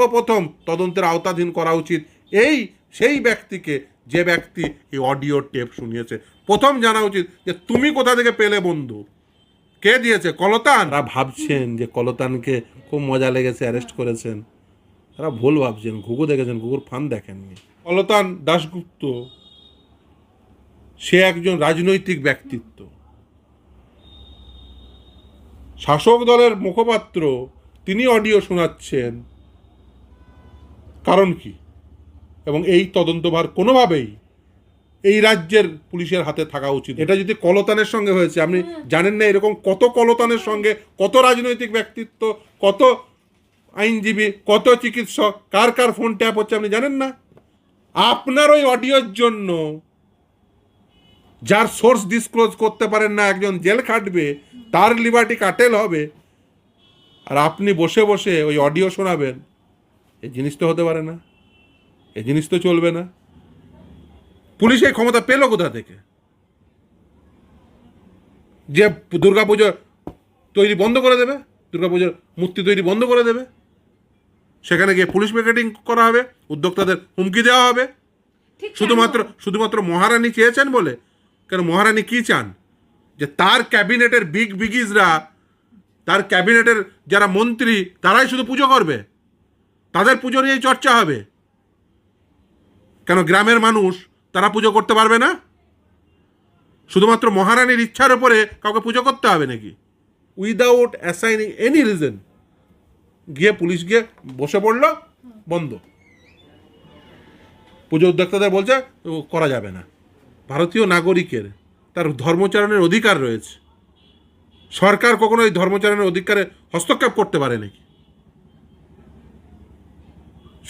সর্বপ্রথম তদন্তের আওতাধীন করা উচিত। এই সেই ব্যক্তিকে যে ব্যক্তি এই অডিও টেপ শুনিয়েছে। প্রথম জানা উচিত যে তুমি কোথা থেকে পেলে বন্ধু? কে দিয়েছে? কলতান? তারা ভাবছেন যে কলতানকে খুব মজা লেগেছে অ্যারেস্ট করেছেন। তারা ভুল ভাবছেন ঘুঘু দেখেছেন ঘুঘুর ফান দেখেননি। কলতান দাশগুপ্ত সে একজন রাজনৈতিক ব্যক্তিত্ব। শাসক দলের মুখপাত্র তিনি অডিও শোনাচ্ছেন। কারণ কি? এবং এই তদন্তভার কোনোভাবেই এই রাজ্যের পুলিশের হাতে থাকা উচিত এটা যদি কলতানের সঙ্গে হয়েছে আপনি জানেন না এরকম কত কলতানের সঙ্গে কত রাজনৈতিক ব্যক্তিত্ব কত আইনজীবী কত চিকিৎসক কার কার ফোন ট্যাপ হচ্ছে আপনি জানেন না? আপনার ওই অডিওর জন্য যার সোর্স ডিসক্লোজ করতে পারেন না একজন জেল খাটবে তার লিবার্টি কাটেল হবে আর আপনি বসে বসে ওই অডিও শোনাবেন এই জিনিস তো হতে পারে না। এই জিনিস তো চলবে না। পুলিশ এই ক্ষমতা পেল কোথা থেকে? যে দুর্গাপুজো তৈরি বন্ধ করে দেবে দুর্গাপুজোর মূর্তি তৈরি বন্ধ করে দেবে সেখানে গিয়ে পুলিশ পিকেটিং করা হবে উদ্যোক্তাদের হুমকি দেওয়া হবে। শুধুমাত্র শুধুমাত্র মহারানী চেয়েছেন বলে? কেন মহারানী কি চান? যে তার ক্যাবিনেটের বিগ বিগিজরা তার ক্যাবিনেটের যারা মন্ত্রী তারাই শুধু পুজো করবে? তাদের পুজো নিয়েই চর্চা হবে। কেন গ্রামের মানুষ তারা পুজো করতে পারবে না? শুধুমাত্র মহারানীর ইচ্ছার উপরে কাউকে পুজো করতে হবে নাকি? উইদাউট অ্যাসাইনিং এনি রিজন গিয়ে পুলিশ গিয়ে বসে পড়ল, বন্ধ। পুজো উদ্যোক্তাদের বলছে করা যাবে না। ভারতীয় নাগরিকের তার ধর্মচারণের অধিকার রয়েছে। সরকার কখনো এই ধর্মচারণের অধিকারে হস্তক্ষেপ করতে পারে নাকি?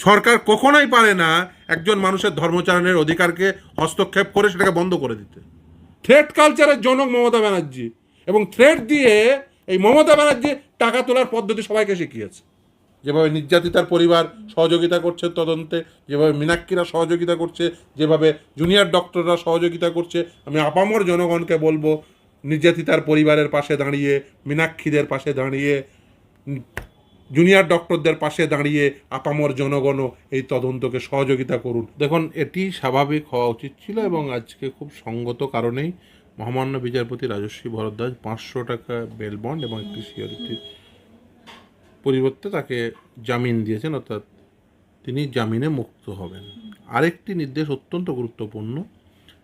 সরকার কখনোই পারে না একজন মানুষের ধর্মচারণের অধিকারকে হস্তক্ষেপ করে সেটাকে বন্ধ করে দিতে। থ্রেড কালচারের জনক মমতা ব্যানার্জি এবং থ্রেড দিয়ে এই মমতা ব্যানার্জি টাকা তোলার পদ্ধতি সবাইকে শিখিয়েছে। যেভাবে নির্যাতিতার পরিবার সহযোগিতা করছে তদন্তে, যেভাবে মীনাক্ষীরা সহযোগিতা করছে, যেভাবে জুনিয়র ডক্টররা সহযোগিতা করছে, আমি আপামর জনগণকে বলব, নির্যাতিতার পরিবারের পাশে দাঁড়িয়ে, মীনাক্ষীদের পাশে দাঁড়িয়ে জুনিয়র ডক্টরদের পাশে দাঁড়িয়ে আপামর জনগণও এই তদন্তকে সহযোগিতা করুন। দেখুন, এটি স্বাভাবিক হওয়া উচিত ছিল এবং আজকে খুব সঙ্গত কারণেই মহামান্য বিচারপতি রাজস্বী ভরদ্বাজ পাঁচশো টাকা বেল বন্ড এবং একটি সিওরিটির পরিবর্তে তাকে জামিন দিয়েছেন, অর্থাৎ তিনি জামিনে মুক্ত হবেন। আরেকটি নির্দেশ অত্যন্ত গুরুত্বপূর্ণ,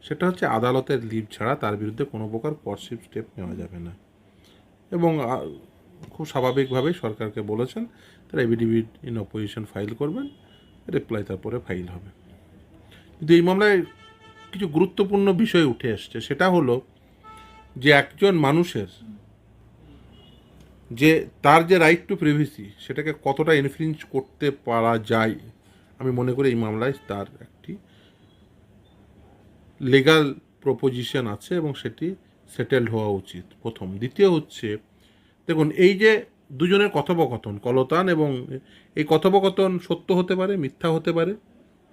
সেটা হচ্ছে আদালতের লিভ ছাড়া তার বিরুদ্ধে কোনো প্রকার কর্সিভ স্টেপ নেওয়া যাবে না। এবং খুব স্বাভাবিকভাবেই সরকারকে বলেছেন, তারা এভিডিভিট ইন অপোজিশন ফাইল করবেন রিপ্লাই তারপরে ফাইল হবে। কিন্তু এই মামলায় কিছু গুরুত্বপূর্ণ বিষয় উঠে এসছে, সেটা হলো যে একজন মানুষের যে তার যে রাইট টু প্রিভিসি সেটাকে কতটা ইনফ্লুয়েন্স করতে পারা যায়, আমি মনে করি এই মামলায় তার একটি লিগাল প্রপোজিশন আছে এবং সেটি সেটেলড হওয়া উচিত প্রথম। দ্বিতীয় হচ্ছে দেখুন, এই যে দুজনের কথোপকথন, কলতান এবং এই কথোপকথন সত্য হতে পারে, মিথ্যা হতে পারে,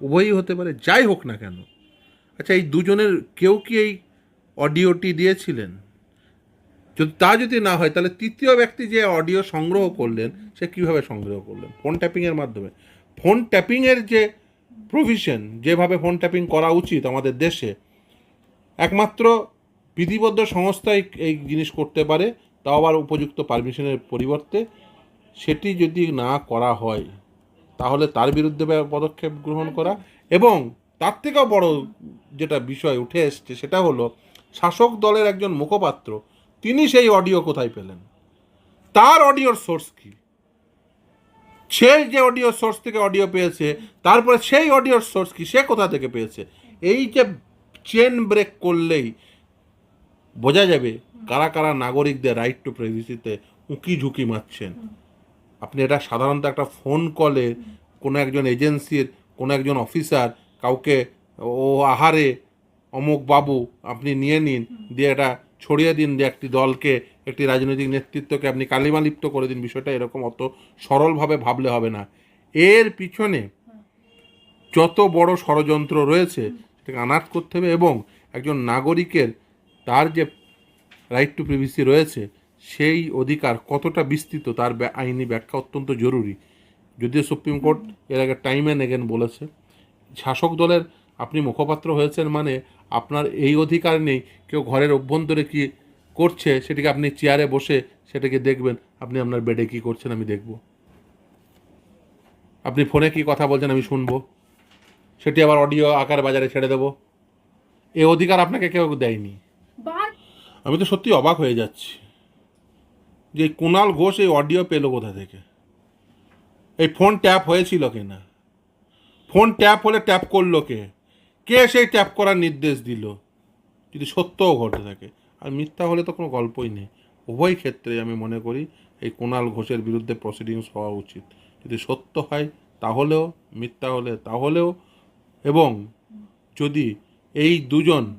উভয়ই হতে পারে, যাই হোক না কেন আচ্ছা এই দুজনের কেউ কি এই অডিওটি দিয়েছিলেন? যদি তা যদি না হয়, তাহলে তৃতীয় ব্যক্তি যে অডিও সংগ্রহ করলেন, সে কীভাবে সংগ্রহ করলেন? ফোন ট্যাপিংয়ের মাধ্যমে। ফোন ট্যাপিংয়ের যে প্রভিশন, যেভাবে ফোন ট্যাপিং করা উচিত আমাদের দেশে, একমাত্র বিধিবদ্ধ সংস্থাই এই জিনিস করতে পারে তাও আবার উপযুক্ত পারমিশনের পরিবর্তে সেটি যদি না করা হয়, তাহলে তার বিরুদ্ধে পদক্ষেপ গ্রহণ করা এবং তার থেকেও বড় যেটা বিষয় উঠে এসছে সেটা হলো, শাসক দলের একজন মুখপাত্র, তিনি সেই অডিও কোথায় পেলেন? তার অডিওর সোর্স কি? সে যে অডিও সোর্স থেকে অডিও পেয়েছে, তারপরে সেই অডিওর সোর্স কি, সে কোথা থেকে পেয়েছে? এই যে চেন ব্রেক করলেই বোঝা যাবে কারা কারা নাগরিকদের রাইট টু প্রাইভেসিতে উঁকি ঝুঁকি মারছেন। আপনি এটা সাধারণত একটা ফোন কলে কোনো একজন এজেন্সির কোনো একজন অফিসার কাউকে ও আহারে অমুক বাবু আপনি নিয়ে নিন, দিয়ে এটা ছড়িয়ে দিন যে একটি দলকে, একটি রাজনৈতিক নেতৃত্বকে আপনি কালিমালিপ্ত করে দিন। বিষয়টা এরকম অত সরলভাবে ভাবলে হবে না। এর পিছনে যত বড় ষড়যন্ত্র রয়েছে, সেটাকে আনাট করতে হবে এবং একজন নাগরিকের তার যে রাইট টু প্রিভিসি রয়েছে, সেই অধিকার কতটা বিস্তৃত তার আইনি ব্যাখ্যা অত্যন্ত জরুরি। যদিও সুপ্রিম কোর্ট এর আগে টাইম অ্যান্ড এগেন বলেছে, শাসক দলের আপনি মুখপাত্র হয়েছেন মানে আপনার এই অধিকার নেই, কেউ ঘরের অভ্যন্তরে কি করছে সেটিকে আপনি চেয়ারে বসে সেটাকে দেখবেন, আপনি আপনার বেডে কি করছেন আমি দেখব। আপনি ফোনে কি কথা বলছেন আমি শুনব। সেটি আবার অডিও আকার বাজারে ছেড়ে দেবো। এই অধিকার আপনাকে কেউ দেয়নি। আমি তো সত্যি অবাক হয়ে যাচ্ছি যে কুণাল ঘোষ এই অডিও পেল কোথা থেকে? এই ফোন ট্যাপ হয়েছিল কিনা? ফোন ট্যাপ হলে ট্যাপ করল কে? কে সেই ট্যাপ করার নির্দেশ দিল? যদি সত্যও ঘটে থাকে। আর মিথ্যা হলে তো কোনো গল্পই নেই। উভয় ক্ষেত্রে আমি মনে করি এই কুণাল ঘোষের বিরুদ্ধে প্রসিডিংস হওয়া উচিত। যদি সত্য হয়, তাহলেও, মিথ্যা হলে তাহলেও, এবং যদি এই দুজন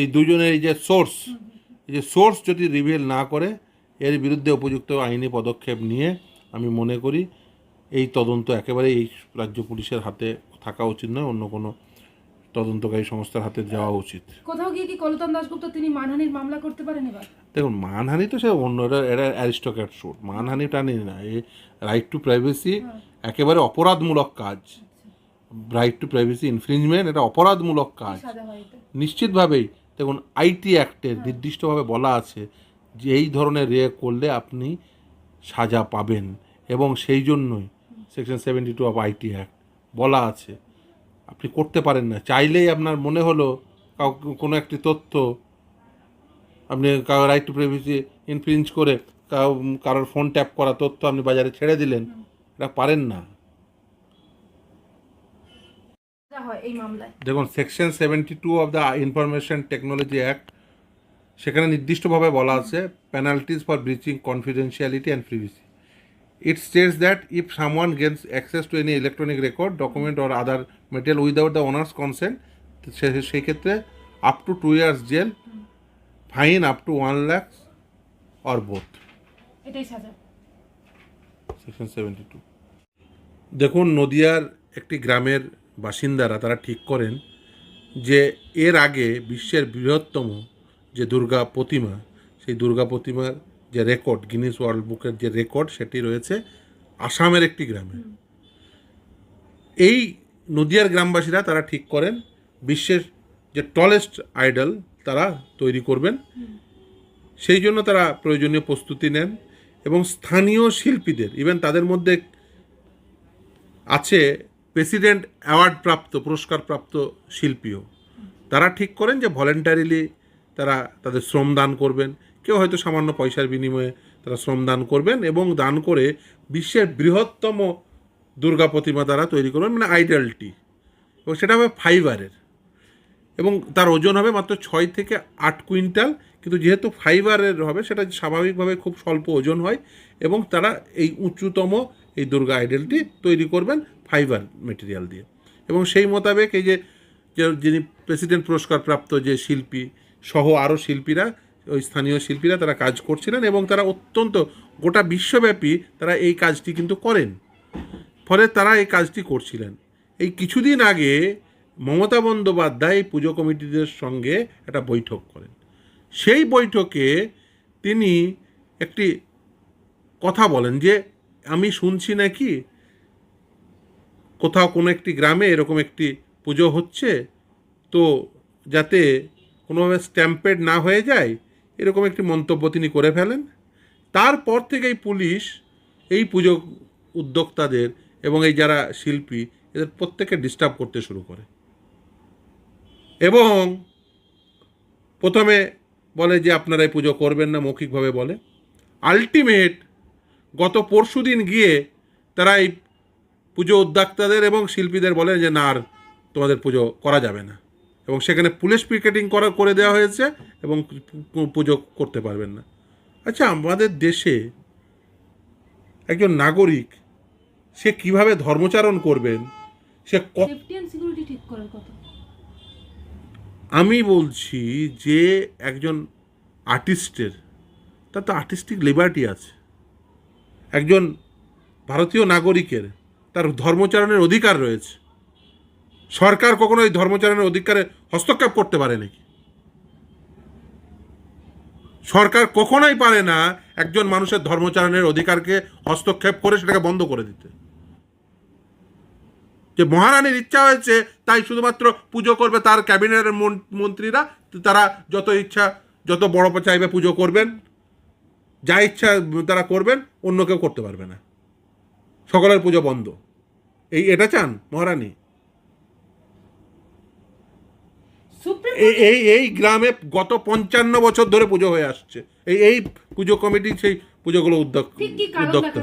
এই দুজনের এই যে সোর্স এই যে সোর্স যদি রিভিল না করে এর বিরুদ্ধে উপযুক্ত আইনি পদক্ষেপ নিয়ে আমি মনে করি এই তদন্ত একেবারে এই রাজ্য পুলিশের হাতে থাকা উচিত নয় অন্য কোনো তদন্তকারী সংস্থার হাতে যাওয়া উচিত। কোথাও গিয়ে কি কলতন দাশগুপ্ত তিনি মানহানির মামলা করতে পারেন এবার? দেখুন মানহানি তো সে অন্য এটা অ্যারিস্টোক্যাট শুট মানহানিটা নিয়ে না এই রাইট টু প্রাইভেসি একেবারে অপরাধমূলক কাজ। রাইট টু প্রাইভেসি ইনফ্রিঞ্জমেন্ট এটা অপরাধমূলক কাজ। নিশ্চিতভাবেই দেখুন আইটি অ্যাক্টের নির্দিষ্টভাবে বলা আছে যে এই ধরনের রে করলে আপনি সাজা পাবেন এবং সেই জন্যই section seventy two of IT act বলা আছে। আপনি করতে পারেন না। চাইলেই আপনার মনে হলো কাউকে কোনো একটি তথ্য আপনি কারও রাইট টু প্রাইভেসি ইনফ্রিঞ্জ করে কারোর ফোন ট্যাপ করা তথ্য আপনি বাজারে ছেড়ে দিলেন এটা পারেন না সাজা হয় এই মামলায়। দেখুন section seventy two of the information technology act সেখানে নির্দিষ্টভাবে বলা আছে penalties for breaching confidentiality and privacy it states that if someone gets access to any electronic record document or other material without the owner's consent সেই ক্ষেত্রে up to two years jail fine up to one lakhs or both section seventy two দেখুন নদিয়ার একটি গ্রামের বাসিন্দারা তারা ঠিক করেন যে এর আগে বিশ্বের বৃহত্তম যে দুর্গা প্রতিমা, সেই দুর্গা প্রতিমার যে রেকর্ড গিনিস ওয়ার্ল্ড বুকের যে রেকর্ড সেটি রয়েছে আসামের একটি গ্রামে। এই নদিয়ার গ্রামবাসীরা তারা ঠিক করেন, বিশ্বের যে টলেস্ট আইডল তারা তৈরি করবেন। সেই জন্য তারা প্রয়োজনীয় প্রস্তুতি নেন এবং স্থানীয় শিল্পীদের ইভেন তাদের মধ্যে আছে প্রেসিডেন্ট অ্যাওয়ার্ড প্রাপ্ত পুরস্কার প্রাপ্ত শিল্পীও। তারা ঠিক করেন যে ভলেন্টারিলি তারা তাদের শ্রম দান করবেন। কেউ হয়তো সামান্য পয়সার বিনিময়ে তারা শ্রম দান করবেন এবং দান করে বিশ্বের বৃহত্তম দুর্গা প্রতিমা তারা তৈরি করবেন মানে আইডলটি এবং সেটা হবে ফাইবারের। এবং তার ওজন হবে মাত্র ছয় থেকে আট কুইন্টাল, কিন্তু যেহেতু ফাইবারের হবে, সেটা স্বাভাবিকভাবে খুব স্বল্প ওজন হয় এবং তারা এই উঁচুতম এই দুর্গা আইডলটি তৈরি করবেন ফাইবার মেটেরিয়াল দিয়ে। এবং সেই মোতাবেক এই যে যিনি প্রেসিডেন্ট পুরস্কার প্রাপ্ত যে শিল্পী, সহ আরও শিল্পীরা, ওই স্থানীয় শিল্পীরা তারা কাজ করছিলেন এবং তারা অত্যন্ত গোটা বিশ্বব্যাপী তারা এই কাজটি কিন্তু করেন। ফলে তারা এই কাজটি করছিলেন। এই কিছুদিন আগে মমতা বন্দ্যোপাধ্যায় পুজো কমিটিদের সঙ্গে একটা বৈঠক করেন। সেই বৈঠকে তিনি একটি কথা বলেন যে আমি শুনছি নাকি কোথাও কোনো একটি গ্রামে এরকম একটি পুজো হচ্ছে, তো যাতে কোনোভাবে স্ট্যাম্পেড না হয়ে যায়, এরকম একটি মন্তব্য তিনি করে ফেলেন। তারপর থেকেই পুলিশ এই পুজো উদ্যোক্তাদের এবং এই যারা শিল্পী, এদের প্রত্যেকে ডিস্টার্ব করতে শুরু করে। এবং প্রথমে বলে যে, আপনারা এই পুজো করবেন না, মৌখিকভাবে বলে। আলটিমেট গত পরশু দিন গিয়ে তারা এই পুজো উদ্যোক্তাদের এবং শিল্পীদের বলে যে না আর তোমাদের পুজো করা যাবে না। এবং সেখানে পুলিশ পিকেটিং করা করে দেওয়া হয়েছে এবং পুজো করতে পারবেন না। আচ্ছা আমাদের দেশে একজন নাগরিক সে কীভাবে ধর্মচারণ করবেন? সে আমি বলছি যে একজন আর্টিস্টের তার তো আর্টিস্টিক লিবার্টি আছে। একজন ভারতীয় নাগরিকের তার ধর্মচারণের অধিকার রয়েছে। সরকার কখনো এই ধর্মচারণের অধিকারে হস্তক্ষেপ করতে পারে নাকি? সরকার কখনোই পারে না একজন মানুষের ধর্মচারণের অধিকারকে হস্তক্ষেপ করে সেটাকে বন্ধ করে দিতে। যে মহারানীর ইচ্ছা হয়েছে, তাই শুধুমাত্র পুজো করবে তার ক্যাবিনেটের মন- মন্ত্রীরা, তারা যত ইচ্ছা, যত বড় চাইবে পুজো করবেন। যা ইচ্ছা তারা করবেন অন্য কেউ করতে পারবে না। সকলের পুজো বন্ধ। এই এটা চান মহারানী? এই এই গ্রামে গত পঞ্চান্ন বছর ধরে পুজো হয়ে আসছে। এই এই পুজো কমিটি সেই পুজোগুলো উদ্যোগ উদ্যোক্তা।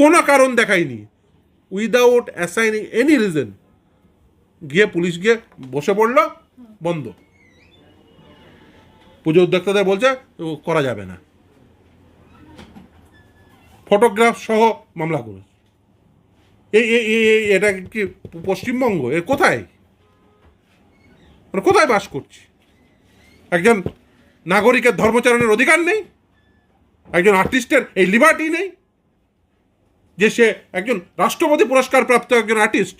কোনো কারণ? দেখায়নি। উইদাউট অ্যাসাইনিং এনি রিজন গিয়ে পুলিশ গিয়ে বসে পড়ল বন্ধ। পুজো উদ্যোক্তাদের বলছে করা যাবে না। ফটোগ্রাফ সহ মামলা করে এই এটা কি পশ্চিমবঙ্গ? এর কোথায়? মানে কোথায় বাস করছি? একজন নাগরিকের ধর্মচারণের অধিকার নেই? একজন আর্টিস্টের এই লিবার্টি নেই? যে সে একজন রাষ্ট্রপতি পুরস্কার প্রাপ্ত একজন আর্টিস্ট,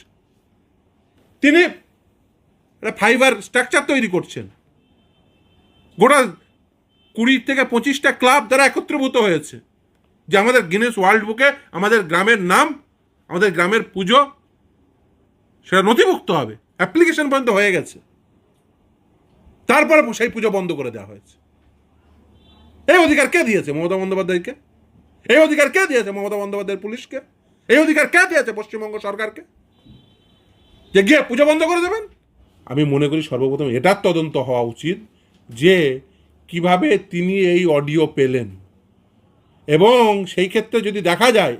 তিনি একটা ফাইবার স্ট্রাকচার তৈরি করছেন। গোটা কুড়ি থেকে পঁচিশটা ক্লাব দ্বারা একত্রীভূত হয়েছে। যে আমাদের গিনেস ওয়ার্ল্ড বুকে আমাদের গ্রামের নাম, আমাদের গ্রামের পুজো, সেটা নথিভুক্ত হবে। অ্যাপ্লিকেশন পর্যন্ত হয়ে গেছে। তারপরে সেই পুজো বন্ধ করে দেওয়া হয়েছে। এই অধিকার কে দিয়েছে মমতা বন্দ্যোপাধ্যায়কে? এই অধিকার কে দিয়েছে মমতা বন্দ্যোপাধ্যায়ের পুলিশকে? এই অধিকার কে দিয়েছে পশ্চিমবঙ্গ সরকারকে? যে গিয়ে পুজো বন্ধ করে দেবেন? আমি মনে করি সর্বপ্রথম এটার তদন্ত হওয়া উচিত যে কীভাবে তিনি এই অডিও পেলেন। এবং সেই ক্ষেত্রে যদি দেখা যায়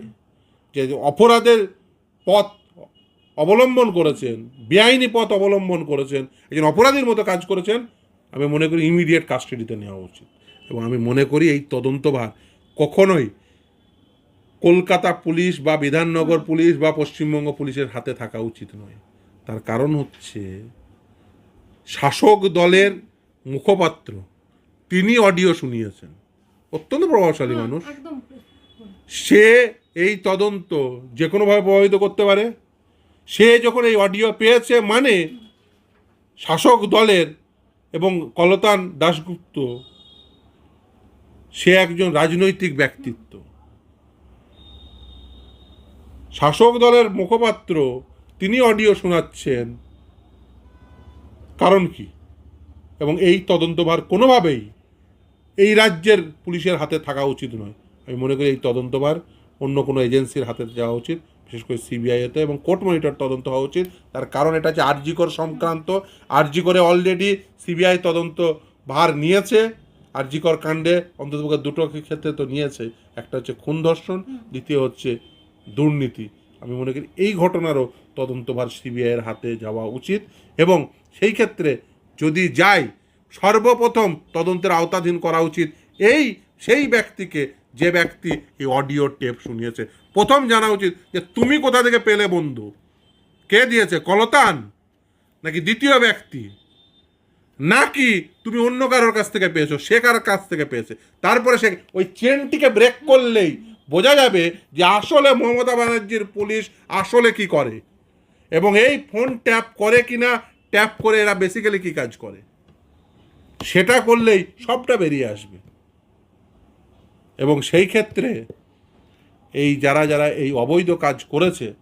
যে অপরাধের পথ অবলম্বন করেছেন, বেআইনি পথ অবলম্বন করেছেন, একজন অপরাধীর মতো কাজ করেছেন, আমি মনে করি ইমিডিয়েট কাস্টাডিতে নেওয়া উচিত। এবং আমি মনে করি এই তদন্তভার কখনোই কলকাতা পুলিশ বা বিধাননগর পুলিশ বা পশ্চিমবঙ্গ পুলিশের হাতে থাকা উচিত নয়। তার কারণ হচ্ছে শাসক দলের মুখপাত্র, তিনি অডিও শুনিয়েছেন। অত্যন্ত প্রভাবশালী মানুষ। সে এই তদন্ত যে কোনোভাবে প্রভাবিত করতে পারে। সে যখন এই অডিও পেয়েছে মানে শাসক দলের এবং কলতান দাশগুপ্ত সে একজন রাজনৈতিক ব্যক্তিত্ব। শাসক দলের মুখপাত্র তিনি অডিও শোনাচ্ছেন। কারণ কি? এবং এই তদন্তভার কোনোভাবেই এই রাজ্যের পুলিশের হাতে থাকা উচিত নয়। আমি মনে করি এই তদন্তভার অন্য কোনো এজেন্সির হাতে যাওয়া উচিত, বিশেষ করে সিবিআইতে এবং কোর্ট মনিটর তদন্ত হওয়া উচিত। তার কারণ এটা হচ্ছে আরজিকর সংক্রান্ত। আরজি করে অলরেডি সিবিআই তদন্ত ভার নিয়েছে। আরজিকর কাণ্ডে অন্ততপক্ষে দুটো ক্ষেত্রে তো নিয়েছে। একটা হচ্ছে খুন ধর্ষণ, দ্বিতীয় হচ্ছে দুর্নীতি। আমি মনে করি এই ঘটনারও তদন্তভার সিবিআইয়ের হাতে যাওয়া উচিত এবং সেই ক্ষেত্রে যদি যায় সর্বপ্রথম তদন্তের আওতাধীন করা উচিত। এই, সেই ব্যক্তিকে যে ব্যক্তি এই অডিও টেপ শুনিয়েছে। প্রথম জানা উচিত যে তুমি কোথা থেকে পেলে বন্ধু? কে দিয়েছে? কলতান? নাকি দ্বিতীয় ব্যক্তি? নাকি তুমি অন্য কারোর কাছ থেকে পেয়েছ? সে কারোর কাছ থেকে পেয়েছে? তারপরে সে ওই চেনটিকে ব্রেক করলেই বোঝা যাবে যে আসলে মমতা ব্যানার্জির পুলিশ আসলে কি করে। এবং এই ফোন ট্যাপ করে কিনা ট্যাপ করে এরা বেসিক্যালি কি কাজ করে? সেটা করলেই সবটা বেরিয়ে আসবে। এবং সেই ক্ষেত্রে এই যারা যারা এই অবৈধ কাজ করেছে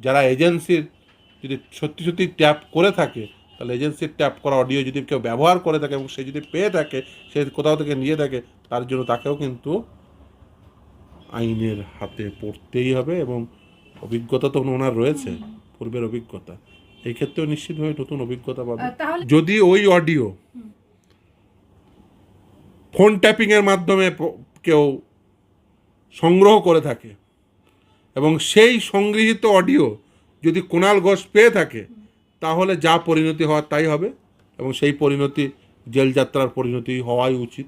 যারা এজেন্সির যদি সত্যি সত্যি ট্যাপ করে থাকে তাহলে এজেন্সির ট্যাপ করা অডিও যদি কেউ ব্যবহার করে থাকে এবং সে যদি পেয়ে থাকে সে কোথাও থেকে নিয়ে থাকে তার জন্য তাকেও কিন্তু আইনের হাতে পড়তেই হবে এবং অভিজ্ঞতা তো ওনার রয়েছে পূর্বের অভিজ্ঞতা। এই ক্ষেত্রেও নিশ্চিতভাবে নতুন অভিজ্ঞতা পাবে যদি ওই অডিও ফোন ট্যাপিংয়ের মাধ্যমে কেউ সংগ্রহ করে থাকে। এবং সেই সংগৃহীত অডিও যদি কোনাল ঘোষ পেয়ে থাকে, তাহলে যা পরিণতি হওয়ার তাই হবে এবং সেই পরিণতি, জেলযাত্রার পরিণতি হওয়াই উচিত।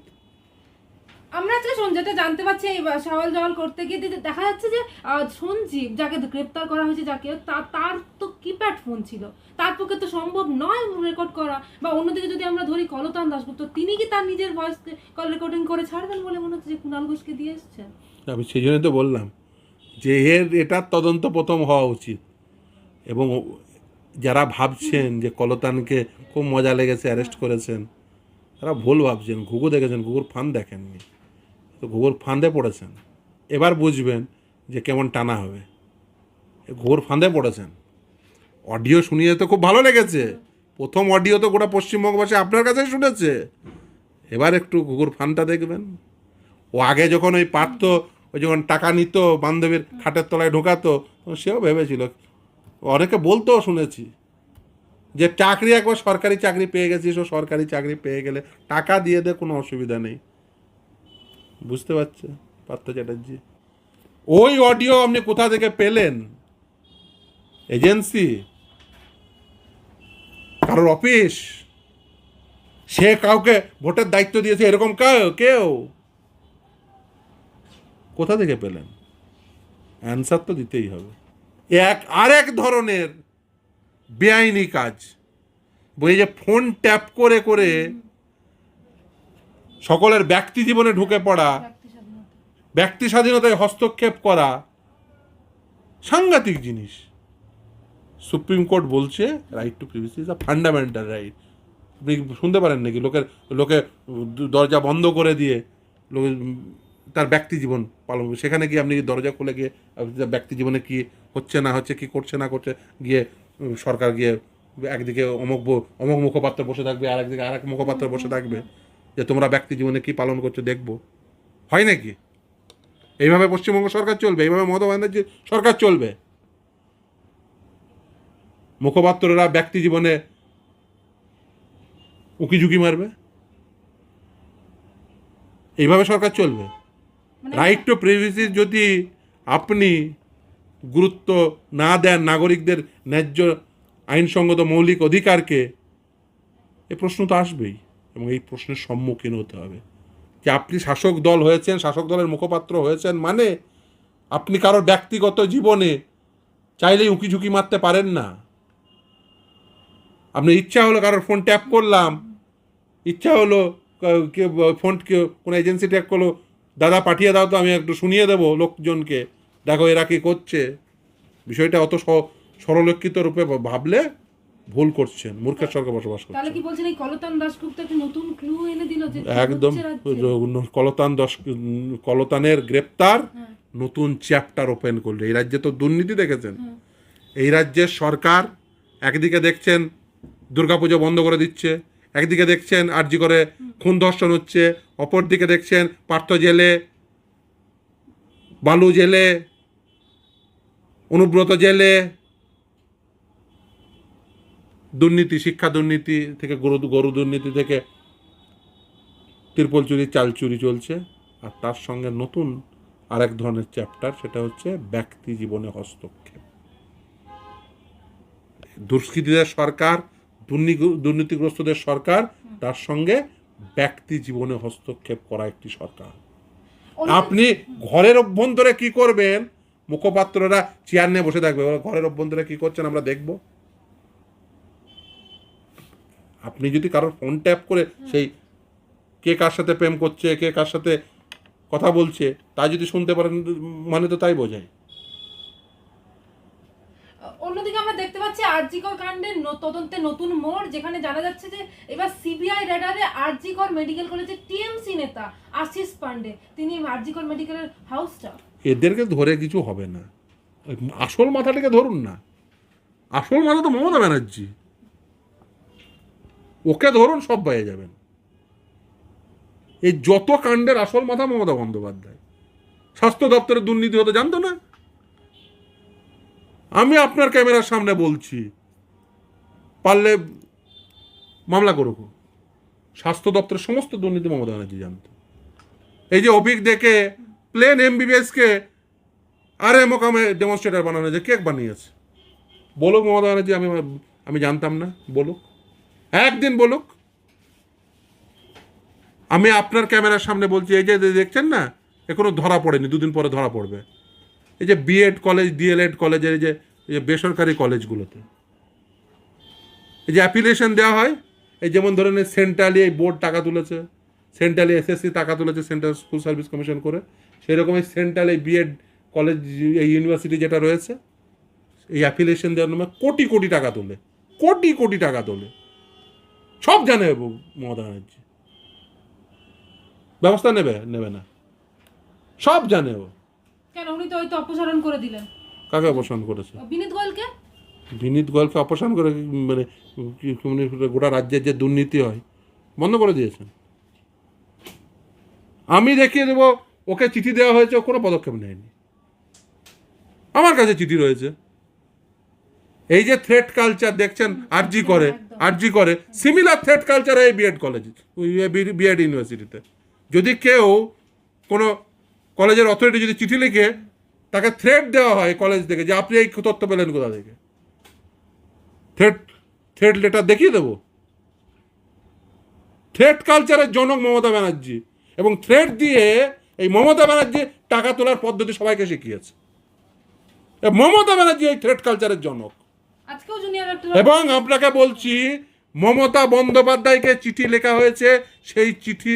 আমরা আজকে যেটা জানতে পারছি, এই সওয়াল জওয়াল করতে গিয়ে দেখা যাচ্ছে যে সঞ্জীব যাকে গ্রেপ্তার করা হয়েছে, যাকে তার তো কিপ্যাড ফোন ছিল। তার পক্ষে তো সম্ভব নয় রেকর্ড করা। বা অন্যদিকে যদি আমরা ধরি কলতান দাসগুপ্ত তিনি কি তার নিজের ভয়েস কল রেকর্ডিং করে ছাড়বেন বলে মনে হচ্ছে যে কুণাল ঘোষকে দিয়ে এসছেন? আমি সেই জন্যই তো বললাম যে, এর এটার তদন্ত প্রথম হওয়া উচিত। এবং যারা ভাবছেন যে কলতানকে খুব মজা লেগেছে অ্যারেস্ট করেছেন, তারা ভুল ভাবছেন। ঘুঘু দেখেছেন, ঘুঘুর ফান দেখেননি। তো ঘুঘুর ফাঁদে পড়েছেন। এবার বুঝবেন যে কেমন টানা হবে। এ ঘুঘুর ফান্দে পড়েছেন। অডিও শুনিয়ে তো খুব ভালো লেগেছে। প্রথম অডিও তো গোটা পশ্চিমবঙ্গবাসী আপনার কাছেই শুনেছে। এবার একটু কুকুর ফানটা দেখবেন। ও আগে যখন ওই পারত ওই যখন টাকা নিত, বান্ধবীর খাটের তলায় ঢোকাতো সেও ভেবেছিল, অনেকে বলতো শুনেছি যে চাকরি একবার সরকারি চাকরি পেয়ে গেছিস, ও সরকারি চাকরি পেয়ে গেলে টাকা দিয়ে দে, কোনো অসুবিধা নেই। বুঝতে পারছে, পার্থ চ্যাটার্জি। ওই অডিও আপনি কোথা থেকে পেলেন? এজেন্সি? কারোর অফিস? সে কাউকে ভোটের দায়িত্ব দিয়েছে এরকম কেউ কেউ? কোথা থেকে পেলেন? অ্যান্সার তো দিতেই হবে। এক, আরেক ধরনের বেআইনি কাজ। বই যে ফোন ট্যাপ করে করে সকলের ব্যক্তি জীবনে ঢুকে পড়া, ব্যক্তি স্বাধীনতায় হস্তক্ষেপ করা সাংঘাতিক জিনিস। সুপ্রিম কোর্ট বলছে right to privacy is a fundamental right আপনি শুনতে পারেন নাকি? লোকের, লোকে দরজা বন্ধ করে দিয়ে লোকে, তার ব্যক্তি জীবন পালন। সেখানে গিয়ে আপনি দরজা খুলে গিয়ে ব্যক্তি জীবনে কি হচ্ছে না হচ্ছে, কি করছে না করছে, গিয়ে সরকার গিয়ে একদিকে অমুক অমুক মুখপাত্র বসে থাকবে আর একদিকে আর এক মুখপাত্র বসে থাকবে। যে তোমরা ব্যক্তি জীবনে কি পালন করছ দেখব। হয় নাকি? এইভাবে পশ্চিমবঙ্গ সরকার চলবে এইভাবে মমতা ব্যানার্জি সরকার চলবে? মুখপাত্ররা ব্যক্তি জীবনে উকি ঝুঁকি মারবে? এইভাবে সরকার চলবে? রাইট টু প্রিভিসি যদি আপনি গুরুত্ব না দেন নাগরিকদের ন্যায্য আইনসঙ্গত মৌলিক অধিকারকে এ প্রশ্ন তো আসবেই। এবং এই প্রশ্নের সম্মুখীন হতে হবে। যে আপনি শাসক দল হয়েছেন, শাসক দলের মুখপাত্র হয়েছেন মানে আপনি কারোর ব্যক্তিগত জীবনে চাইলেই উঁকি ঝুঁকি মারতে পারেন না। আপনার ইচ্ছা হলো কারোর ফোন ট্যাপ করলাম, ইচ্ছা হলো ফোন কোনো এজেন্সি ট্যাপ করল, দাদা পাঠিয়ে দাও তো, আমি একটু শুনিয়ে দেবো লোকজনকে, দেখো এরা কি করছে। বিষয়টা অত সরলক্ষিত রূপে ভাবলে ভুল করছেন মূর্খের সঙ্গে বসবাস তাহলে করছেন কি বলছেন এই কলতান দাশগুপ্ত একটা নতুন ক্লু এনে দিল যে একদম কলতান দশ কলতানের গ্রেপ্তার হ্যাঁ। নতুন চ্যাপ্টার ওপেন করল এই রাজ্যে তো দুর্নীতি দেখেছেন হ্যাঁ। এই রাজ্যের সরকার একদিকে দেখছেন দুর্গাপুজো বন্ধ করে দিচ্ছে একদিকে দেখছেন আরজি করে খুন ধর্ষণ হচ্ছে অপরদিকে দেখছেন পার্থ জেলে বালু জেলে অনুব্রত জেলে দুর্নীতি শিক্ষা দুর্নীতি থেকে গরু গরু দুর্নীতি থেকে তিরপল চুরি চাল চুরি চলছে। আর তার সঙ্গে নতুন আরেক ধরনের চ্যাপ্টার সেটা হচ্ছে ব্যক্তি জীবনে হস্তক্ষেপ। দুষ্কৃতীদের সরকার দুর্নীতিগ্রস্তদের সরকার তার সঙ্গে ব্যক্তি জীবনে হস্তক্ষেপ করা একটি সরকার। আপনি ঘরের অভ্যন্তরে কি করবেন? মুখপাত্ররা চেয়ার নিয়ে বসে থাকবে। ঘরের অভ্যন্তরে কি করছেন আমরা দেখব। আপনি যদি কারোর ফোন ট্যাপ করে সেই কে কার সাথে প্রেম করছে কে কার সাথে কথা বলছে তা যদি শুনতে পারেন মানে তো তাই বোঝায়। অন্যদিকে আমরা দেখতে পাচ্ছি আরজিকর কাণ্ডের তদন্তে নতুন মোড় যেখানে জানা যাচ্ছে যে এবার সিবিআই রেডারে আরজিকর মেডিকেল কলেজের টিএমসি নেতা আশিস পান্ডে। তিনি আরজিকর মেডিকেলের হাউস স্টাফ এদেরকে ধরে কিছু হবে না। আসল মাথাটাকে ধরুন না। আসল মাথা তো মমতা ব্যানার্জি। ওকে ধরুন সব পেয়ে যাবেন। এই যত কাণ্ডের আসল মাথা মমতা বন্দ্যোপাধ্যায়। স্বাস্থ্য দপ্তরের দুর্নীতি হতে, জানতো না? আমি আপনার ক্যামেরার সামনে বলছি, পারলে মামলা করুক। স্বাস্থ্য দপ্তরের সমস্ত দুর্নীতি মমতা ব্যানার্জি জানতো। এই যে অভিক দেখে প্লেন এমবিবিএসকে আর এ মোকামে ডেমনস্ট্রেটার বানানো যে কেক বানিয়েছে। বলুক মমতা ব্যানার্জি, আমি আমি জানতাম না, বলুক। একদিন বলুক। আমি আপনার ক্যামেরার সামনে বলছি, এই যে দেখছেন না, এখনও ধরা পড়েনি, দুদিন পরে ধরা পড়বে। এই যে বিএড কলেজ ডিএলএড কলেজের এই যে এই যে বেসরকারি কলেজগুলোতে এই যে অ্যাপ্লিকেশন দেওয়া হয়, এই যেমন ধরেন সেন্ট্রালি এই বোর্ড টাকা তুলেছে সেন্ট্রালি এসএসসি টাকা তুলেছে সেন্ট্রাল স্কুল সার্ভিস কমিশন করে সেই রকম এই সেন্ট্রাল এই বিএড কলেজ এই ইউনিভার্সিটি যেটা রয়েছে, এই অ্যাফিলিয়েশন দেওয়ার নামে কোটি কোটি টাকা তোলে, কোটি কোটি টাকা তোলে। সব জানে মমতা ব্যানার্জি ব্যবস্থা নেবে নেবে না। সব জানে ও। কেন? উনি তো হয়তো অপসারণ করে দিলেন। কাকে অপসারণ করেছে? বিনীত গোয়েলকে? বিনীত গোয়ালকে অপসারণ করে মানে মানে গোটা রাজ্যের যে দুর্নীতি হয় বন্ধ করে দিয়েছেন। আমি দেখিয়ে দেবো ওকে চিঠি দেওয়া হয়েছে ও কোনো পদক্ষেপ নেয়নি। আমার কাছে চিঠি রয়েছে। এই যে থ্রেট কালচার দেখছেন আরজি করে। আরজি করে সিমিলার থ্রেট কালচার এই বিএড কলেজ বিএড ইউনিভার্সিটিতে যদি কেউ কোনো কলেজের অথরিটি যদি চিঠি লিখে তাকে থ্রেট দেওয়া হয় কলেজ থেকে যে আপনি এই তথ্য পেলেন কোথা থেকে? থ্রেট থ্রেট লেটার দেখিয়ে দেবো। থ্রেট কালচারের জনক মমতা ব্যানার্জি এবং থ্রেট দিয়ে এই মমতা ব্যানার্জি টাকা তোলার পদ্ধতি সবাইকে শিখিয়েছে। মমতা ব্যানার্জি এই থ্রেট কালচারের জনক। আজকেও জুনিয়র এবং আপনাকে বলছি মমতা বন্দ্যোপাধ্যায়কে চিঠি লেখা হয়েছে সেই চিঠি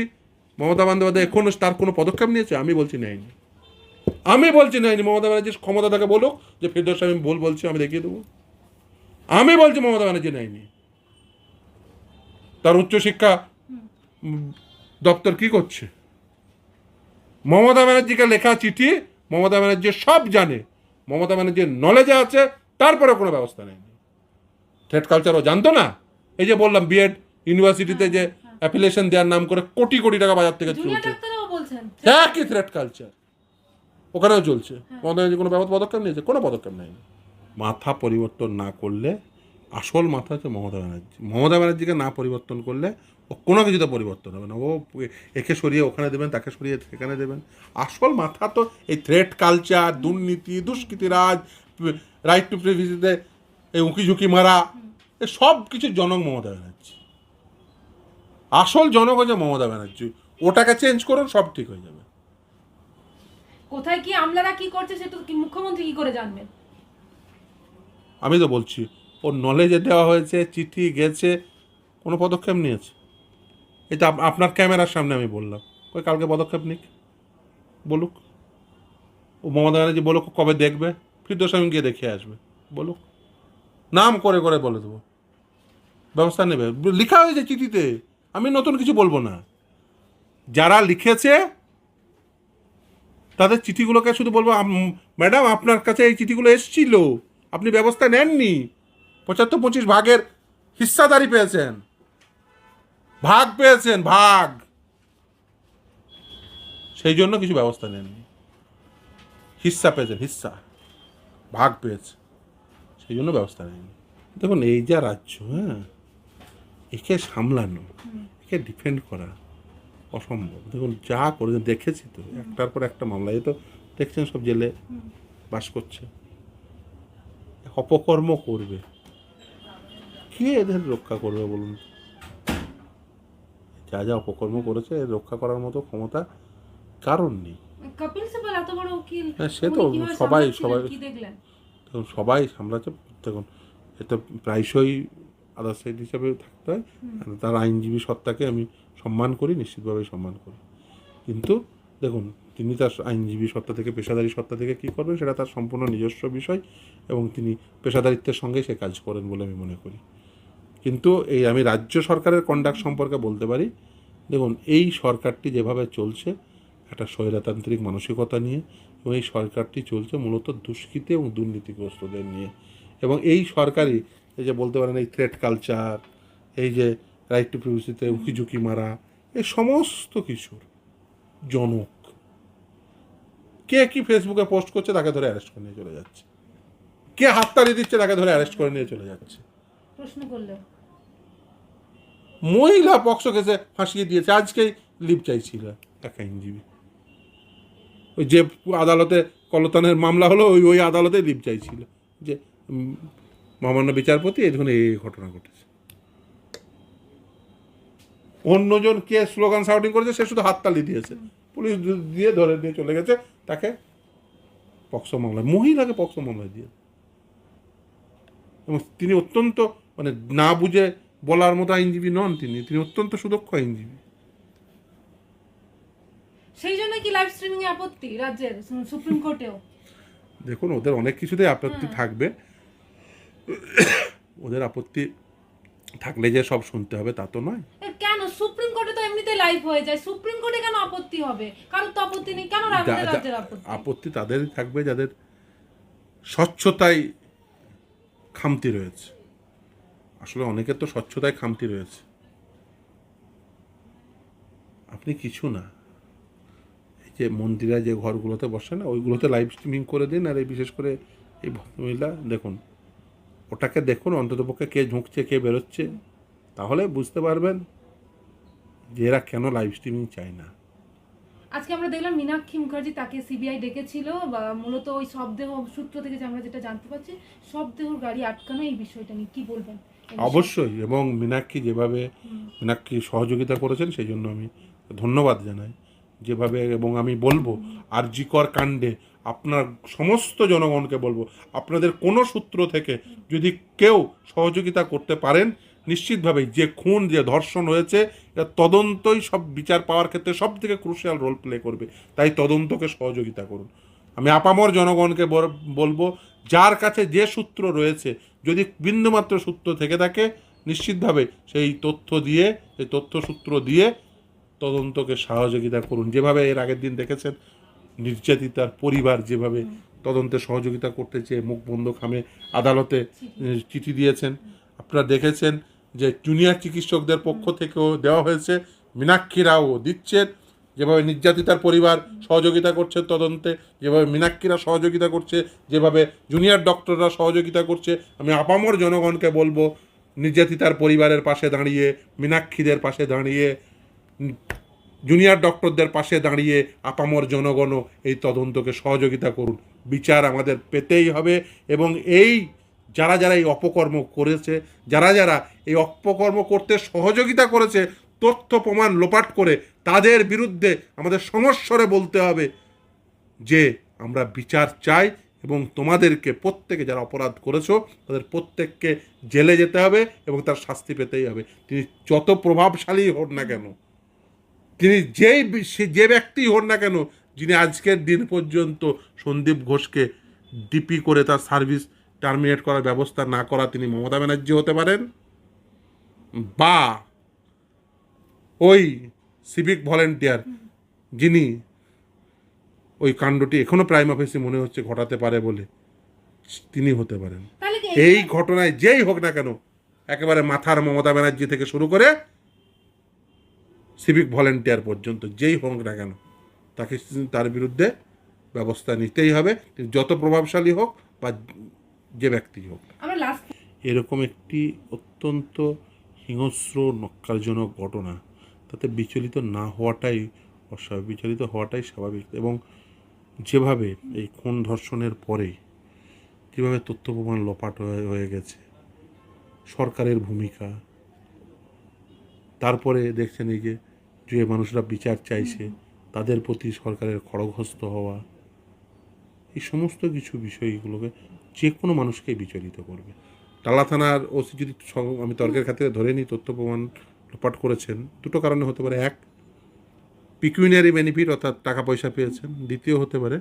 মমতা বন্দ্যোপাধ্যায় এখনও তার কোনো পদক্ষেপ নিয়েছে? আমি বলছি নেয়নি আমি বলছি নেয়নি মমতা ব্যানার্জির ক্ষমতা তাকে বলুক যে ফেরদৌস আমি ভুল বলছি আমি দেখিয়ে দেবো। আমি বলছি মমতা ব্যানার্জি নেয়নি তার উচ্চশিক্ষা দপ্তর কি করছে? মমতা ব্যানার্জিকে লেখা চিঠি মমতা ব্যানার্জি সব জানে। মমতা ব্যানার্জির নলেজে আছে তারপরে কোনো ব্যবস্থা নেয়নি থ্রেড কালচার ও জানতো না। এই যে বললাম বিএড ইউনিভার্সিটিতে যে অ্যাপ্লিকেশন দেওয়ার নাম করে কোটি কোটি টাকা বাজার থেকে চলছে। একই থ্রেড কালচার ওখানেও চলছে। মমতা কোনো ব্যাপার পদক্ষেপ নিয়েছে? কোনো পদক্ষেপ নেয়নি। মাথা পরিবর্তন না করলে আসল মাথা হচ্ছে মমতা ব্যানার্জি। মমতা ব্যানার্জিকে না পরিবর্তন করলে ও কোনো কিছুতে পরিবর্তন হবে না। ও একে সরিয়ে ওখানে দেবেন তাকে সরিয়ে সেখানে দেবেন। আসল মাথা তো এই থ্রেট কালচার দুর্নীতি দুষ্কৃতিরাজ রাইট টু প্রিভিসিতে এই উঁকি ঝুঁকি মারা এ সব কিছু জনক মমতা ব্যানার্জি। আসল জনক হচ্ছে মমতা ব্যানার্জি। ওটাকে চেঞ্জ করুন সব ঠিক হয়ে যাবে। কোথায় কি আমলারা কি করছে সেটা কি মুখ্যমন্ত্রী কি করে জানবেন? আমি তো বলছি ওর নলেজে দেওয়া হয়েছে চিঠি গেছে কোনো পদক্ষেপ নিয়েছে? এটা আপনার ক্যামেরার সামনে আমি বললাম। ওই কালকে পদক্ষেপ নিক বলুক। ও মমতা ব্যানার্জি বলুক কবে দেখবে? আমি গিয়ে দেখে আসবে। বলুক। নাম করে করে বলে দেবো। ব্যবস্থা নেবে। লেখা হয়েছে চিঠিতে। আমি নতুন কিছু বলব না। যারা লিখেছে, তাদের চিঠিগুলোকে শুধু বলব ম্যাডাম, আপনার কাছে এই চিঠিগুলো এসছিল। আপনি ব্যবস্থা নেননি। পঁচাত্তর পঁচিশ ভাগের হিস্সাদারি পেয়েছেন। ভাগ পেয়েছেন, ভাগ। সেই জন্য কিছু ব্যবস্থা নেননি। হিস্সা পেয়েছেন, হিস্সা। ভাগ পেয়েছে। সেই জন্য ব্যবস্থা নেয়নি। দেখুন, এই যা রাজ্য হ্যাঁ একে সামলানো, একে ডিফেন্ড করা অসম্ভব। দেখুন, যা করে দেখেছি তো, একটার পর একটা মামলা। তো দেখছেন, সব জেলে বাস করছে। অপকর্ম করবে। কে এদের রক্ষা করবে বলুন? যা যা অপকর্ম করেছে, রক্ষা করার মতো ক্ষমতা কারণ নেই। কপিল সিবাল এত বড় উকিল। হ্যাঁ, সে তো সবাই- সবাই- কি দেখলেন? সবাই সামলাচ্ছে। দেখুন এতে প্রায়শই আদার সাইড হিসাবে থাকতে হয়। তার আইনজীবী সত্তাকে আমি সম্মান করি নিশ্চিতভাবেই সম্মান করি। কিন্তু দেখুন তিনি তার আইনজীবী সত্তা থেকে পেশাদারি সত্তা থেকে কী করবেন? সেটা তার সম্পূর্ণ নিজস্ব বিষয় এবং তিনি পেশাদারিত্বের সঙ্গে সে কাজ করেন বলে আমি মনে করি। কিন্তু এই আমি রাজ্য সরকারের কন্ডাক্ট সম্পর্কে বলতে পারি। দেখুন এই সরকারটি যেভাবে চলছে একটা স্বৈরতান্ত্রিক মানসিকতা নিয়ে এবং এই সরকারটি চলছে মূলত দুষ্কৃতি এবং দুর্নীতিগ্রস্তদের নিয়ে। এবং এই সরকারই এই যে বলতে পারেন এই থ্রেট কালচার এই যে রাইট টু প্রিভিসিতে উকি ঝুঁকি মারা এই সমস্ত কিছুর জনক। কে কি ফেসবুকে পোস্ট করছে তাকে ধরে অ্যারেস্ট করে নিয়ে চলে যাচ্ছে। কে হাততালি দিচ্ছে তাকে ধরে অ্যারেস্ট করে নিয়ে চলে যাচ্ছে। প্রশ্ন করলে মহিলা পক্ষ কেসে ফাঁসিয়ে দিয়েছে। আজকেই লিভ চাইছিল এক আইনজীবী। ওই যে আদালতে কলতানের মামলা হলো, ওই ওই আদালতে লিভ চাইছিল যে মহামান্য বিচারপতি এই এই ঘটনা ঘটেছে। অন্যজন কে স্লোগান শাউটিং করেছে, সে শুধু হাততালি দিয়েছে। পুলিশ দিয়ে ধরে নিয়ে চলে গেছে, তাকে পক্সো মামলায়, মহিলাকে পক্সো মামলায় দিয়ে। এবং তিনি অত্যন্ত মানে না বুঝে বলার মতো আইনজীবী নন তিনি তিনি অত্যন্ত সুদক্ষ আইনজীবী। সেই জন্য কি লাইভ স্ট্রিমিং এ আপত্তি রাজ্যের সুপ্রিম কোর্টেও দেখুন ওদের অনেক কিছুতেই আপত্তি থাকবে। ওদের আপত্তি থাকলে যে সব শুনতে হবে তা তো নয়। কেন? সুপ্রিম কোর্টে তো এমনিতে লাইভ হয়ে যায়। সুপ্রিম কোর্টে কেন আপত্তি হবে? কারোর তো আপত্তি নেই। কেন রাজ্যের আপত্তি? আপত্তি তাদেরই থাকবে যাদের স্বচ্ছতায় খামতি রয়েছে। আসলে অনেকের তো স্বচ্ছতায় খামতি রয়েছে। আপনি কিছু না। যে মন্দিরা যে ঘরগুলোতে বসে না ওইগুলোতে লাইভ স্ট্রিমিং করে দিন আর এই বিশেষ করে এই ভদ্রমহিলা দেখুন ওটাকে দেখুন অন্ততপক্ষে কে ঝুঁকছে কে বেরোচ্ছে তাহলে বুঝতে পারবেন যে এরা কেন লাইভ স্ট্রিমিং চায় না। আজকে আমরা দেখলাম মীনাক্ষী মুখার্জি তাকে সিবিআই ডেকেছিল বা মূলত ওই শবদেহ সূত্র থেকে যে আমরা যেটা জানতে পারছি শবদেহর গাড়ি আটকানো এই বিষয়টা নিয়ে কি বলবেন? অবশ্যই এবং মীনাক্ষী যেভাবে। মীনাক্ষী সহযোগিতা করেছেন সেই জন্য আমি ধন্যবাদ জানাই। যেভাবে এবং আমি বলব, আরজিকর কাণ্ডে আপনার সমস্ত জনগণকে বলব, আপনাদের কোনো সূত্র থেকে যদি কেউ সহযোগিতা করতে পারেন নিশ্চিতভাবে যে খুন, যে ধর্ষণ হয়েছে, এটা তদন্তই সব বিচার পাওয়ার ক্ষেত্রে সব থেকে ক্রুশিয়াল রোল প্লে করবে। তাই তদন্তকে সহযোগিতা করুন। আমি আপামর জনগণকে বল- বলব, যার কাছে যে সূত্র রয়েছে, যদি বিন্দুমাত্র সূত্র থেকে থাকে, নিশ্চিতভাবে সেই তথ্য দিয়ে, সেই তথ্য সূত্র দিয়ে তদন্তকে সহযোগিতা করুন। যেভাবে এর আগের দিন দেখেছেন নির্যাতিতার পরিবার যেভাবে তদন্তে সহযোগিতা করতে চেয়ে মুখ বন্ধ খামে আদালতে চিঠি দিয়েছেন। আপনারা দেখেছেন যে জুনিয়র চিকিৎসকদের পক্ষ থেকেও দেওয়া হয়েছে মীনাক্ষী রাও দিচ্ছেন। যেভাবে নির্যাতিতার পরিবার সহযোগিতা করছে তদন্তে যেভাবে মীনাক্ষীরা সহযোগিতা করছে যেভাবে জুনিয়র ডক্টররা সহযোগিতা করছে আমি আপামর জনগণকে বলব নির্যাতিতার পরিবারের পাশে দাঁড়িয়ে মীনাক্ষীদের পাশে দাঁড়িয়ে জুনিয়র ডক্টরদের পাশে দাঁড়িয়ে আপামর জনগণও এই তদন্তকে সহযোগিতা করুন। বিচার আমাদের পেতেই হবে এবং এই যারা যারা এই অপকর্ম করেছে, যারা যারা এই অপকর্ম করতে সহযোগিতা করেছে, তথ্য প্রমাণ লোপাট করে তাদের বিরুদ্ধে আমাদের সমস্বরে বলতে হবে যে আমরা বিচার চাই এবং তোমাদেরকে প্রত্যেকে যারা অপরাধ করেছ, তাদের প্রত্যেককে জেলে যেতে হবে এবং তার শাস্তি পেতেই হবে। তিনি যত প্রভাবশালী হন না কেন। তিনি যেই সে যে ব্যক্তি হন না কেন যিনি আজকের দিন পর্যন্ত সন্দীপ ঘোষকে ডিপি করে তার সার্ভিস টার্মিনেট করার ব্যবস্থা না করা তিনি মমতা ব্যানার্জি হতে পারেন বা ওই সিভিক ভলেন্টিয়ার যিনি ওই কাণ্ডটি এখনও প্রাইম অফিসে মনে হচ্ছে ঘটাতে পারে বলে তিনি হতে পারেন। এই ঘটনায় যেই হোক না কেন একেবারে মাথার মমতা ব্যানার্জি থেকে শুরু করে সিভিক ভলেন্টিয়ার পর্যন্ত যেই হোক না কেন তাকে তার বিরুদ্ধে ব্যবস্থা নিতেই হবে। যত প্রভাবশালী হোক বা যে ব্যক্তি হোক এরকম একটি অত্যন্ত হিংস্র নক্কারজনক ঘটনা তাতে বিচলিত না হওয়াটাই অস্বাভাবিক বিচলিত হওয়াটাই স্বাভাবিক এবং যেভাবে এই খুন ধর্ষণের পরে যেভাবে তথ্য প্রমাণ লোপাট হয়ে হয়ে গেছে সরকারের ভূমিকা তারপরে দেখছেন এই যে যে মানুষরা বিচার চাইছে তাদের প্রতি সরকারের খড়গহস্ত হওয়া এই সমস্ত কিছু বিষয়গুলোকে যে কোনো মানুষকেই বিচলিত করবে। টালা থানার ওসি যদি আমি তর্কের খাতিরে ধরে নিই তথ্য প্রমাণ লোপাট করেছেন দুটো কারণে হতে পারে। এক পিকুইনারি বেনিফিট অর্থাৎ টাকা পয়সা পেয়েছেন। দ্বিতীয় হতে পারে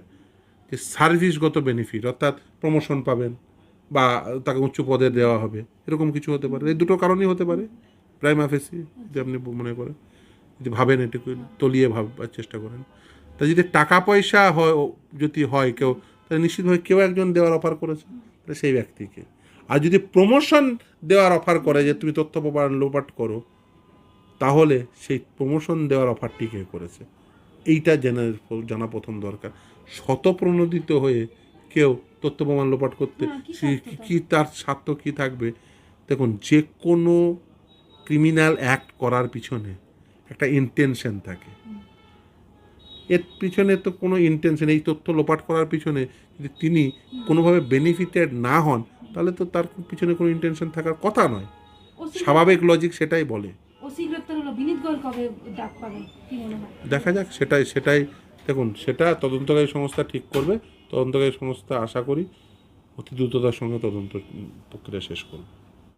যে সার্ভিসগত বেনিফিট অর্থাৎ প্রমোশন পাবেন বা তাকে উচ্চ পদে দেওয়া হবে। এরকম কিছু হতে পারে। এই দুটো কারণই হতে পারে। প্রাইম অফিসি যদি আপনি মনে করেন। যদি ভাবেন এটুকু তলিয়ে ভাববার চেষ্টা করেন। তা যদি টাকা পয়সা হয় যদি হয় কেউ তাহলে নিশ্চিতভাবে কেউ একজন দেওয়ার অফার করেছে তাহলে সেই ব্যক্তিকে। আর যদি প্রমোশন দেওয়ার অফার করে যে তুমি তথ্য প্রমাণ লোপাট করো তাহলে সেই প্রমোশন দেওয়ার অফারটি কে করেছে? এইটা জেনে জানা প্রথম দরকার। শতপ্রণোদিত হয়ে কেউ তথ্য প্রমাণ লোপাট করতে হ্যাঁ, কি তার? স্বার্থ কি থাকবে? দেখুন যে কোনো ক্রিমিনাল অ্যাক্ট করার পিছনে একটা ইন্টেনশন থাকে। এর পিছনে তো কোনো ইন্টেনশন এই তথ্য লোপাট করার পিছনে যদি তিনি কোনোভাবে বেনিফিটেড না হন তাহলে তো তার পিছনে কোনো ইন্টেনশন থাকার কথা নয়। স্বাভাবিক লজিক সেটাই বলে। দেখা যাক সেটাই সেটাই দেখুন সেটা তদন্তকারী সংস্থা ঠিক করবে। তদন্তকারী সংস্থা আশা করি অতি দ্রুততার সঙ্গে তদন্ত প্রক্রিয়া শেষ করবে।